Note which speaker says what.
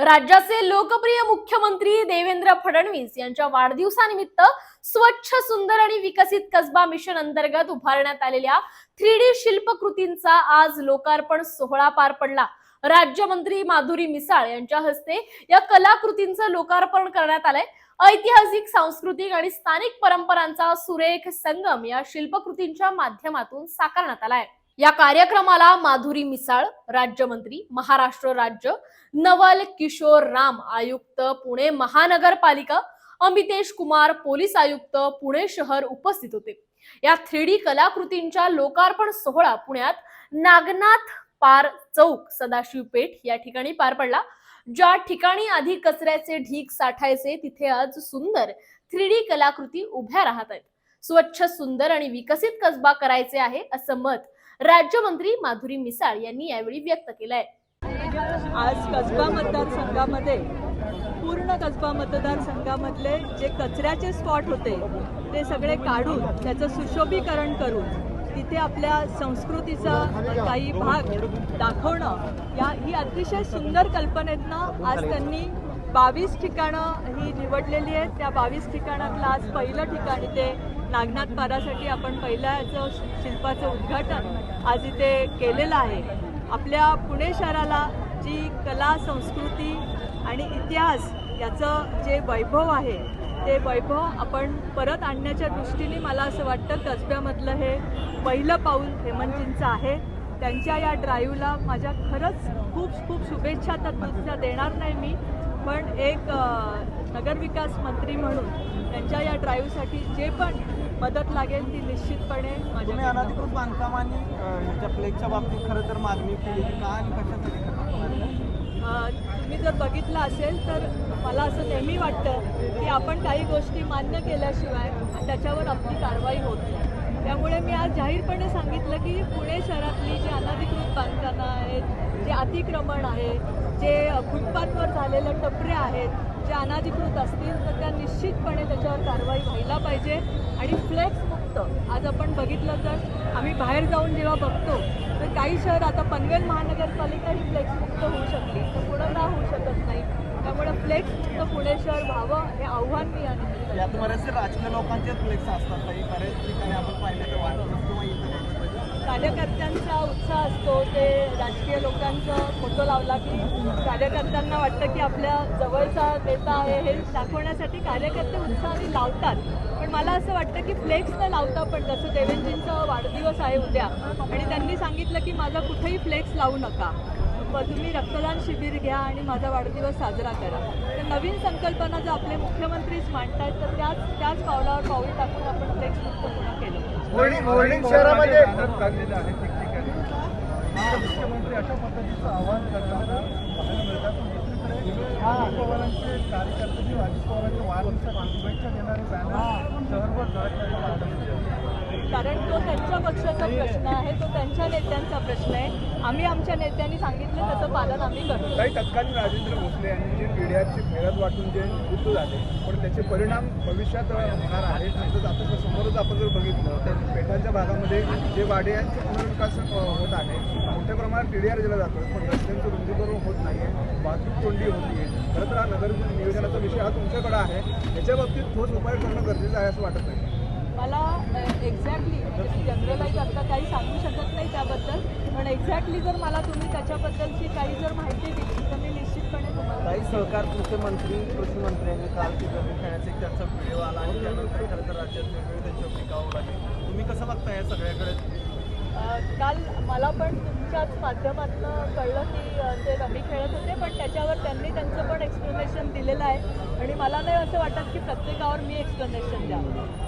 Speaker 1: राज्याचे लोकप्रिय मुख्यमंत्री देवेंद्र फडणवीस यांच्या वाढदिवसानिमित्त स्वच्छ सुंदर आणि विकसित कसबा मिशन अंतर्गत उभारण्यात आलेल्या थ्री डी शिल्पकृतींचा आज लोकार्पण सोहळा पार पडला. राज्यमंत्री माधुरी मिसाळ यांच्या हस्ते या कलाकृतींचं लोकार्पण करण्यात आलंय. ऐतिहासिक सांस्कृतिक आणि स्थानिक परंपरांचा सुरेख संगम या शिल्पकृतींच्या माध्यमातून साकारण्यात आलाय या कार्यक्रमाला माधुरी मिसाळ राज्यमंत्री महाराष्ट्र राज्य नवल किशोर राम आयुक्त पुणे महानगरपालिका अमितेश कुमार पोलीस आयुक्त पुणे शहर उपस्थित होते. या थ्री डी कलाकृतींच्या लोकार्पण सोहळा पुण्यात नागनाथ पार चौक सदाशिव पेठ या ठिकाणी पार पडला. ज्या ठिकाणी आधी कचऱ्याचे ढीक साठायचे तिथे आज सुंदर थ्री डी कलाकृती उभ्या राहत आहेत. स्वच्छ सुंदर आणि विकसित कसबा करायचे आहे असं मत राज्यमंत्री माधुरी मिसाळ यांनी यावेळी व्यक्त केलाय.
Speaker 2: आज कसबा मतदारसंघामध्ये पूर्ण कसबा मतदारसंघामधले जे कचऱ्याचे स्पॉट होते ते सगळे काढून त्याचं सुशोभीकरण करून तिथे आपल्या संस्कृतीचा काही भाग दाखवणं या ही अतिशय सुंदर कल्पनेतनं आज त्यांनी बावीस ठिकाणं ही निवडलेली आहेत. त्या बावीस ठिकाणातलं आज पहिलं ठिकाण ते नागनाथ पारासाठी आपण पहिल्या याचं शिल्पाचं उद्घाटन आज इथे केलेलं आहे. आपल्या पुणे शहराला जी कला संस्कृती आणि इतिहास याचं जे वैभव आहे ते वैभव आपण परत आणण्याच्या दृष्टीने मला असं वाटतं कसब्यामधलं हे पहिलं पाऊल हेमंतजींचं आहे. त्यांच्या या ड्राईव्हला माझ्या खरंच खूप खूप शुभेच्छा तर नुसत्या देणार नाही मी. पण एक नगरविकास मंत्री म्हणून त्यांच्या या ड्राईव्हसाठी जे पण मदत लागेल ती निश्चितपणे माझ्या
Speaker 3: अनधिकृत बांधकाम आणि ह्याच्या फ्लेक्सच्या बाबतीत खरं तर मागणी केली की आणि कशासाठी
Speaker 2: तुम्ही जर बघितलं असेल तर मला असं नेहमी वाटतं की आपण काही गोष्टी मान्य केल्याशिवाय त्याच्यावर आपली कारवाई होत नाही. त्यामुळे मी आज जाहीरपणे सांगितलं की पुणे शहरातली जी अनधिकृत बांधकामं आहेत जे अतिक्रमण आहे जे फुटपाथवर झालेले टपरे आहेत जे अनाधिकृत असतील तर त्या निश्चितपणे त्याच्यावर कारवाई व्हायला पाहिजे आणि फ्लेक्स मुक्त. आज आपण बघितलं तर आम्ही बाहेर जाऊन जेव्हा बघतो तर काही शहर आता पनवेल महानगरपालिका ही फ्लेक्स मुक्त होऊ शकली तर पुढं का होऊ शकत नाही? त्यामुळे फ्लेक्स मुक्त पुणे शहर व्हावं हे आव्हान मी आणि
Speaker 3: यात बरेचसे राजकीय लोकांचे फ्लेक्स असतात. काही बरेच ठिकाणी आपण पाहिले तर
Speaker 2: कार्यकर्त्यांचा उत्साह असतो ते राजकीय लोकांचा फोटो लावला की कार्यकर्त्यांना वाटतं की आपल्या जवळचा नेता आहे हे दाखवण्यासाठी कार्यकर्ते उत्साहाने लावतात. पण मला असं वाटतं की फ्लेक्स न लावता पण जसं देवेंद्रजींचा वाढदिवस आहे उद्या आणि त्यांनी सांगितलं की माझा कुठेही फ्लेक्स लावू नका. तुम्ही रक्तदान शिबिर घ्या आणि माझा वाढदिवस साजरा करा. तर नवीन संकल्पना जर आपले मुख्यमंत्रीच मांडतायत तर त्याच त्याच पावलावर पाऊल टाकून आपण फ्लेक्स मुक्त पुन्हा केलं.
Speaker 3: होर्डिंग शहरामध्ये
Speaker 4: मुख्यमंत्री अशा पद्धतीचं आवाहन करताना पाहायला मिळतात. पण दुसरीकडे अजित पवारांचे कार्यकर्ते जे अजित पवारांच्या शुभेच्छा देणारे बॅनर शहरभर पाहायला
Speaker 2: कारण तो त्यांच्या पक्षाचा प्रश्न आहे तो त्यांच्या नेत्यांचा प्रश्न आहे. आम्ही आमच्या नेत्यांनी सांगितलं त्याचं पालन आम्ही करतो.
Speaker 4: काही तत्कालीन राजेंद्र भोसले यांनी जे पिढ्याची फेरत वाटून जे मृत्यू झाले पण त्याचे परिणाम भविष्यात होणार आहेत तसंच आता समोरच आपण जर बघितलं तर पेठांच्या भागामध्ये जे वाड्यांचे पुनर्विकास होत आहे मोठ्या प्रमाणात टीडीआर दिला जातो पण रस्त्यांचं रुंदीकरण होत नाही आहे वाहतूक कोंडी होती. आहे खरं तर हा नगर नियोजनाचा विषय हा तुमच्याकडे आहे याच्या बाबतीत ठोस उपाय करणं गरजेचं आहे असं वाटत नाही.
Speaker 2: मला एक्झॅक्टली म्हणजे जनरलाईज आता काही सांगू शकत नाही त्याबद्दल पण एक्झॅक्टली जर मला तुम्ही त्याच्याबद्दलची काही जर माहिती दिली तर मी निश्चितपणे तुम्हाला
Speaker 3: काही सहकार मुख्यमंत्री कृषी मंत्र्यांनी काल जमीन खेळण्याचा एक त्यांचा व्हिडिओ आला आणि त्यानंतर खरं तर राज्यात वेगवेगळे त्यांच्यावर टिकावं लागेल. तुम्ही कसं बघता या सगळ्याकडे?
Speaker 2: काल मला पण तुमच्याच माध्यमातून कळलं की ते रमी खेळत होते पण त्याच्यावर त्यांनी त्यांचं पण एक्सप्लेनेशन दिलेलं आहे. आणि मला नाही असं वाटत की प्रत्येकावर मी एक्सप्लेनेशन द्यावं.